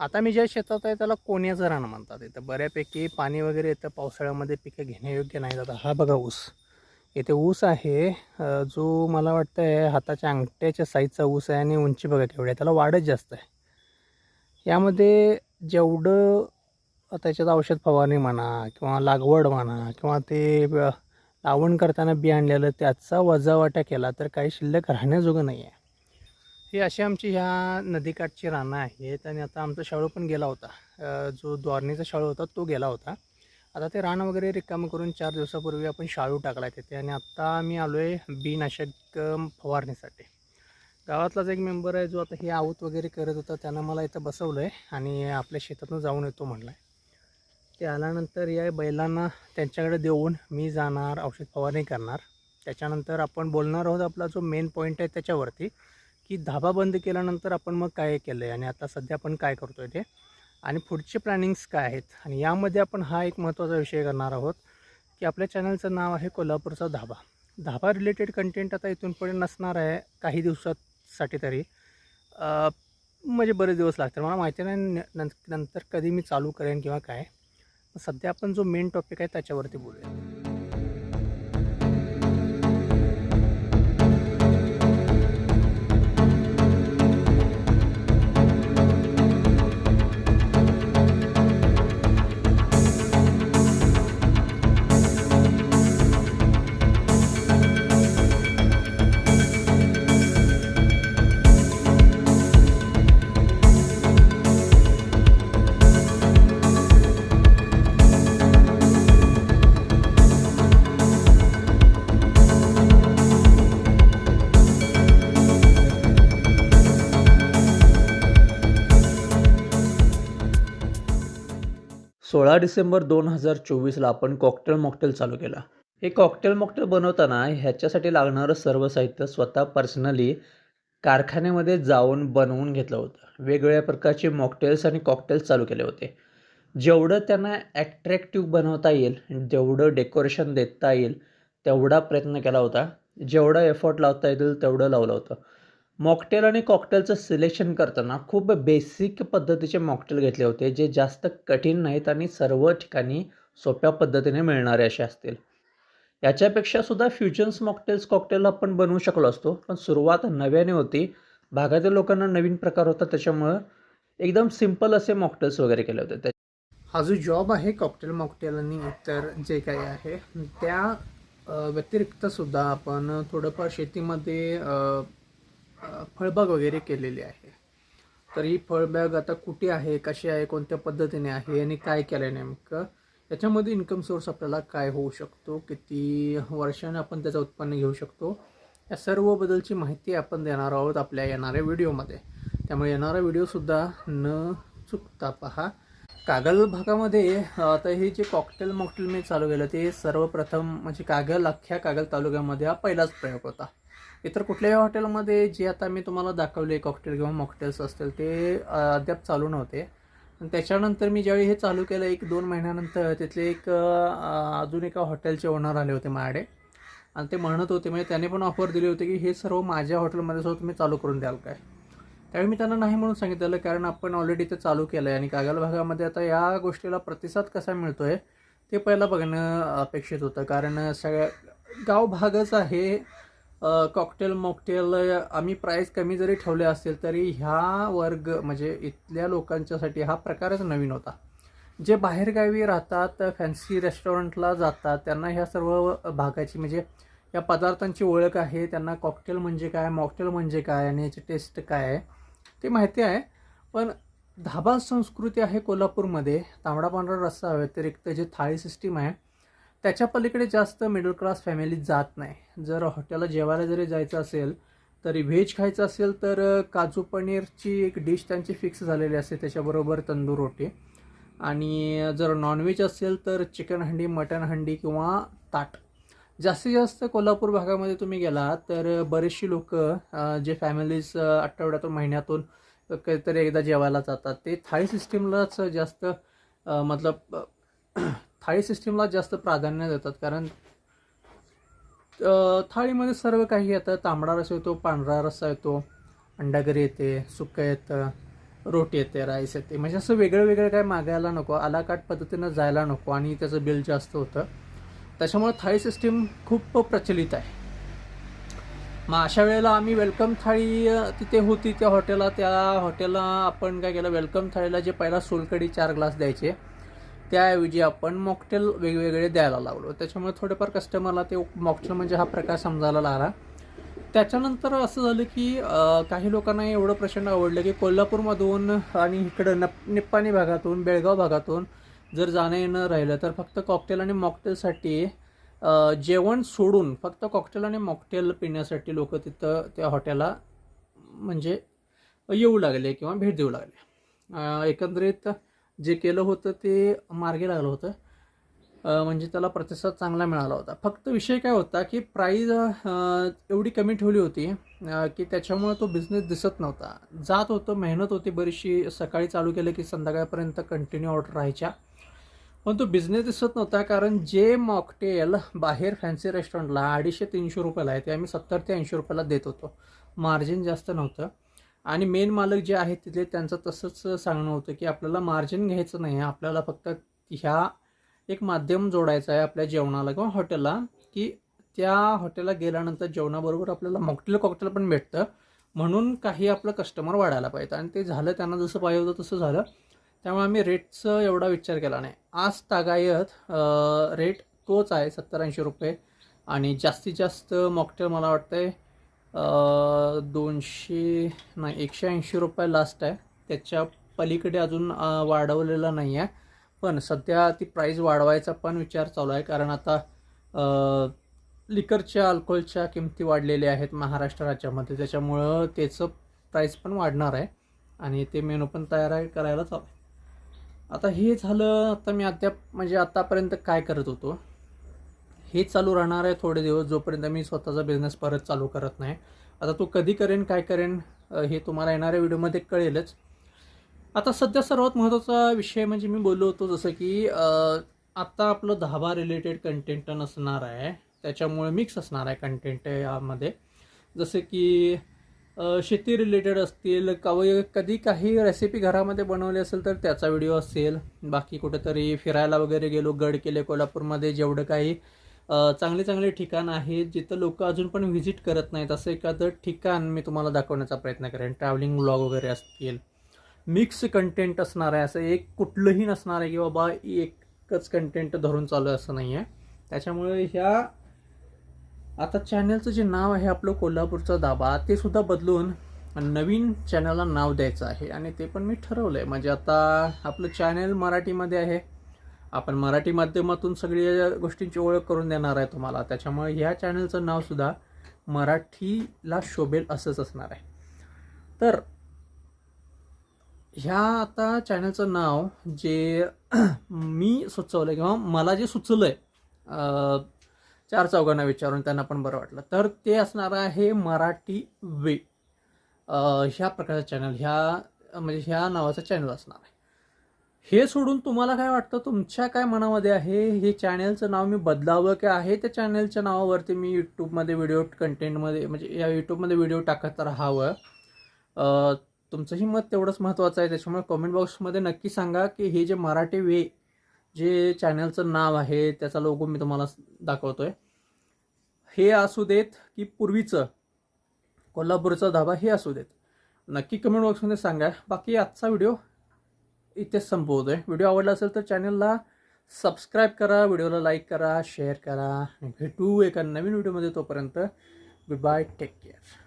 आता मी ज्या शेतात आहे त्याला कोण्याचं रान म्हणतात. इथं बऱ्यापैकी पाणी वगैरे येतं पावसाळ्यामध्ये पिकं घेण्यायोग्य नाही. आता हा बघा ऊस. इथे ऊस आहे जो मला वाटतं आहे हाताच्या अंगठ्याच्या साईजचा ऊस आहे आणि उंची बघा केवढी आहे. त्याला वाढच जास्त आहे. यामध्ये जेवढं त्याच्यात औषध फवारणी म्हणा किंवा लागवड म्हणा किंवा ते लावण करताना बी आणलेलं त्याचा वजावाटा केला तर काही शिल्लक राहण्याजोगं नाही आहे ही अशी आमची ह्या नदीकाठची रानं आहेत आणि आता आमचा शाळू पण गेला होता. जो द्वारणीचा शाळू होता तो गेला होता. आता ते रान वगैरे रिकामं करून चार दिवसापूर्वी आपण शाळू टाकला तिथे आणि आत्ता मी आलो आहे बीनाशक फवारणीसाठी. गावातलाच एक मेंबर आहे जो आता हे आऊत वगैरे करत होता त्यानं मला इथं बसवलं आहे आणि आपल्या शेतातून जाऊन येतो म्हणला आहे ते आल्यानंतर या बैलांना त्यांच्याकडे देऊन मी जाणार औषध फवारणी करणार. त्याच्यानंतर आपण बोलणार आहोत आपला जो मेन पॉईंट आहे त्याच्यावरती. की धाबा बंद केल्यानंतर आपण मग काय केलं आहे आणि आता सध्या आपण काय करतो आहे ते? आणि पुढचे प्लॅनिंग्स काय आहेत? आणि यामध्ये आपण हा एक महत्त्वाचा विषय करणार आहोत की आपल्या चॅनलचं नाव आहे कोल्हापूरचा धाबा. धाबा रिलेटेड कंटेंट आता इथून पुढे नसणार आहे काही दिवसासाठी तरी. म्हणजे बरेच दिवस लागतील. मला माहिती नाही न- नंतर कधी मी चालू करेन किंवा काय. सध्या आपण जो मेन टॉपिक आहे त्याच्यावरती बोलूया. सोळा डिसेंबर दोन हजार चोवीसला आपण कॉकटेल मॉकटेल चालू केला. हे कॉकटेल मॉकटेल बनवताना ह्याच्यासाठी लागणारं सर्व साहित्य स्वतः पर्सनली कारखान्यामध्ये जाऊन बनवून घेतलं होतं. वेगवेगळ्या प्रकारचे मॉकटेल्स आणि कॉकटेल्स चालू केले होते. जेवढं त्यांना ॲट्रॅक्टिव्ह बनवता येईल जेवढं डेकोरेशन देता येईल तेवढा प्रयत्न केला होता. जेवढा एफर्ट लावता येतील तेवढं लावलं होतं. मॉकटेल आणि कॉकटेलचं सिलेक्शन करताना खूप बेसिक पद्धतीचे मॉकटेल घेतले होते जे जास्त कठीण नाहीत आणि सर्व ठिकाणी सोप्या पद्धतीने मिळणारे असे असतील. याच्यापेक्षा सुद्धा फ्युजन्स मॉकटेल्स कॉकटेल आपण बनवू शकलो असतो पण सुरुवात नव्याने होती. भागातील लोकांना नवीन प्रकार होता त्याच्यामुळं एकदम सिंपल असे मॉकटेल्स वगैरे केले होते. त्या हा जो जॉब आहे कॉकटेल मॉकटेल आणि इतर जे काही आहे त्या व्यतिरिक्त सुद्धा आपण थोडंफार शेतीमध्ये फळबाग वगैरे केलेली आहे. तर ही फळबाग आता कुठे आहे कशी आहे कोणत्या पद्धतीने आहे आणि काय केलं आहे नेमकं? याच्यामध्ये इन्कम सोर्स आपल्याला काय होऊ शकतो किती वर्षाने आपण त्याचं उत्पन्न घेऊ शकतो या सर्व बद्दलची माहिती आपण देणार आहोत आपल्या येणाऱ्या व्हिडिओमध्ये. त्यामुळे येणारा व्हिडिओसुद्धा न चुकता पहा. कागल भागामध्ये आता हे जे कॉकटेल मॉकटेल मी चालू केलं ते सर्वप्रथम म्हणजे कागल अख्ख्या कागल तालुक्यामध्ये हा पहिलाच प्रयोग होता. इतर कुठल्याही हॉटेलमध्ये जे आता मी तुम्हाला दाखवले कॉकटेल किंवा मॉकटेल्स असतील ते अद्याप चालू नव्हते. आणि त्याच्यानंतर मी ज्यावेळी हे चालू केलं एक दोन महिन्यानंतर तिथले एक अजून एका हॉटेलचे ओनर आले होते माझ्याकडे. आणि ते म्हणत होते म्हणजे त्याने पण ऑफर दिली होती की हे सर्व माझ्या हॉटेलमध्ये सुद्धा तुम्ही चालू करून द्याल काय? त्यावेळी मी त्यांना नाही म्हणून सांगितलेलं कारण आपण ऑलरेडी ते चालू केलं आहे आणि कागल भागामध्ये आता या गोष्टीला प्रतिसाद कसा मिळतो आहे ते पहिला बघणं अपेक्षित होतं. कारण सगळ्या गाव भागच आहे कॉकटेल मॉकटेल आम्ही प्राईस कमी जरी ठेवले असेल तरी ह्या वर्ग म्हणजे इथल्या लोकांच्यासाठी हा प्रकारच नवीन होता. जे बाहेरगावी राहतात फॅन्सी रेस्टॉरंटला जातात त्यांना ह्या सर्व भागाची म्हणजे या पदार्थांची ओळख आहे. त्यांना कॉकटेल म्हणजे काय मॉकटेल म्हणजे काय आणि याची टेस्ट काय आहे ते माहिती आहे. पण धाबा संस्कृती आहे कोल्हापूरमध्ये. तांबडा पांढरा रस्सा व्यतिरिक्त जे थाळी सिस्टीम आहे त्याच्या पलीकडे जास्त मिडल क्लास फॅमिली जात नाही. जर हॉटेलला जेवायला जरी जायचं असेल तरी व्हेज खायचं असेल तर काजू पनीरची एक डिश त्यांची फिक्स झालेली असते त्याच्याबरोबर तंदूर रोटी. आणि जर नॉनव्हेज असेल तर चिकन हंडी मटन हंडी किंवा ताट. जास्तीत जास्त कोल्हापूर भागामध्ये तुम्ही गेला तर बरेचशी लोक जे फॅमिलीज आठवड्यातून महिन्यातून काहीतरी एकदा जेवायला जातात. ते थाळी सिस्टीमलाच जास्त मतलब थाळी सिस्टीमला जास्त प्राधान्य देतात कारण थाळीमध्ये सर्व काही येतं. तांबडा रस्सा येतो पांढरा रस्सा येतो अंडागरी येते सुक्क येतं रोटी येते राईस येते. म्हणजे असं वेगळं वेगळं काय मागायला नको आलाकाट पद्धतीनं जायला नको आणि त्याचं बिल जास्त होतं. त्याच्यामुळे थाळी सिस्टीम खूप प्रचलित आहे. मग अशा वेळेला आम्ही वेलकम थाळी तिथे होती त्या हॉटेलला त्या हॉटेलला आपण काय केलं वेलकम थाळीला जे पहिला सोलकडी चार ग्लास द्यायचे त्याऐवजी आपण मॉकटेल वेगवेगळे द्यायला लागलो. त्याच्यामुळे थोडेफार कस्टमरला ते मॉकटेल म्हणजे हा प्रकार समजायला लागला. त्याच्यानंतर असं झालं की काही लोकांना एवढं प्रचंड आवडलं की कोल्हापूरमधून आणि इकडं नप निप्पाणी भागातून बेळगाव भागातून जर जाणं येणं राहिलं तर फक्त कॉकटेल आणि मॉकटेलसाठी जेवण सोडून फक्त कॉकटेल आणि मॉकटेल पिण्यासाठी लोक तिथं त्या हॉटेलला म्हणजे येऊ लागले किंवा भेट देऊ लागले. एकंदरीत जे केलं होतं ते मार्गी लागलं होतं. म्हणजे त्याला प्रतिसाद चांगला मिळाला होता. फक्त विषय काय होता की प्राईज एवढी कमी ठेवली होती की त्याच्यामुळे तो बिझनेस दिसत नव्हता. जात होतं मेहनत होती बरीचशी सकाळी चालू केलं की संध्याकाळपर्यंत कंटिन्यू ऑर्डर राहायच्या. पण तो बिझनेस दिसत नव्हता कारण जे मॉकटेल बाहेर फॅन्सी रेस्टॉरंटला अडीचशे तीनशे रुपयाला आहे ते आम्ही सत्तर ते ऐंशी रुपयाला देत होतो. मार्जिन जास्त नव्हतं. आणि मेन मालक जे आहेत तिथले त्यांचं तसंच सांगणं होतं की आपल्याला मार्जिन घ्यायचं नाही. आहे आपल्याला फक्त ह्या एक माध्यम जोडायचं आहे आपल्या जेवणाला किंवा हॉटेलला की त्या हॉटेलला गेल्यानंतर जेवणाबरोबर आपल्याला मॉकटेल कॉकटेल पण भेटतं. म्हणून काही आपलं कस्टमर वाढायला पाहिजे आणि ते झालं त्यांना जसं पाहिजे होतं तसं झालं. त्यामुळे आम्ही रेटचं एवढा विचार केला नाही. आज तागायत रेट तोच आहे सत्तर ऐंशी रुपये. आणि जास्तीत जास्त मॉकटेल मला वाटतं आहे दोनशे नाही एकशे ऐंशी रुपये लास्ट आहे. त्याच्या पलीकडे अजून वाढवलेला नाही आहे पण सध्या ती प्राईस वाढवायचा पण विचार चालू आहे. कारण आता लिकरच्या अल्कोहोलच्या किमती वाढलेल्या आहेत महाराष्ट्र राज्यामध्ये. त्याच्यामुळं त्याचं प्राईस पण वाढणार आहे. आणि ते मेनू पण तयार आहे करायला चालू आहे. आता हे झालं आता मी अद्याप म्हणजे आतापर्यंत काय करत होतो? हे चालू राहणार आहे थोडे दिवस जोपर्यंत मी स्वतःचा बिझनेस परत चालू करत नाही. आता तो कधी करेन काय करेन हे तुम्हाला येणाऱ्या व्हिडिओमध्ये कळेलच. आता सध्या सर्वात महत्त्वाचा विषय म्हणजे मी बोललो होतो जसं की आत्ता आपलं धाबा रिलेटेड कंटेंट नसणार आहे. त्याच्यामुळे मिक्स असणार आहे कंटेंट यामध्ये. जसं की शेती रिलेटेड असतील कवय कधी काही रेसिपी घरामध्ये बनवली असेल तर त्याचा व्हिडिओ असेल. बाकी कुठेतरी फिरायला वगैरे गेलो गड केले कोल्हापूरमध्ये जेवढं काही चांगले चांगले ठिकाण आहेत जिथं लोक अजून पण व्हिजिट करत नाहीत असं एखादं ठिकाण मी तुम्हाला दाखवण्याचा प्रयत्न करेन. ट्रॅव्हलिंग ब्लॉग वगैरे असतील मिक्स कंटेंट असणार आहे असं एक कुठलंही नसणार आहे की बाबा एकच कंटेंट धरून चालू आहे असं नाही आहे. त्याच्यामुळे ह्या आता चॅनलचं जे नाव आहे आपलं कोल्हापूरचा दाबा ते सुद्धा बदलून नवीन चॅनलला नाव द्यायचं आहे. आणि ते पण मी ठरवलं आहे म्हणजे आता आपलं चॅनल मराठीमध्ये आहे आपण मराठी माध्यमातून सगळ्या गोष्टींची ओळख करून देणार आहे तुम्हाला. त्याच्यामुळे ह्या चॅनलचं नावसुद्धा मराठीला शोभेल असंच असणार आहे. तर ह्या आता चॅनलचं नाव जे मी सुचवलं किंवा मला जे सुचलं आहे चार चौघांना विचारून त्यांना पण बरं वाटलं. तर ते असणार आहे मराठी वे. ह्या प्रकारचं चॅनल ह्या म्हणजे ह्या नावाचं चॅनल असणार आहे. हे सोडून तुम्हाला काय वाटतं? तुमच्या काय मनामध्ये आहे? हे चॅनलचं नाव मी बदलावं की आहे? त्या चॅनलच्या नावावरती मी यूट्यूबमध्ये व्हिडिओ कंटेंटमध्ये म्हणजे या यूट्यूबमध्ये व्हिडिओ टाकत राहावं. तुमचंही मत तेवढंच महत्त्वाचं आहे. त्याच्यामुळे कमेंट बॉक्समध्ये नक्की सांगा की हे जे मराठी वे जे चॅनलचं नाव आहे त्याचा लोगो मी तुम्हाला दाखवतो आहे हे असू देत की पूर्वीचं कोल्हापूरचा धाबा हे असू देत. नक्की कमेंट बॉक्समध्ये सांगा. बाकी आजचा व्हिडिओ इथेच संपवतोय व्हिडिओ आवडला असेल तर चॅनलला सबस्क्राईब करा व्हिडिओला लाईक करा शेअर करा. भेटू एका नवीन व्हिडिओमध्ये तोपर्यंत गुड बाय टेक केअर.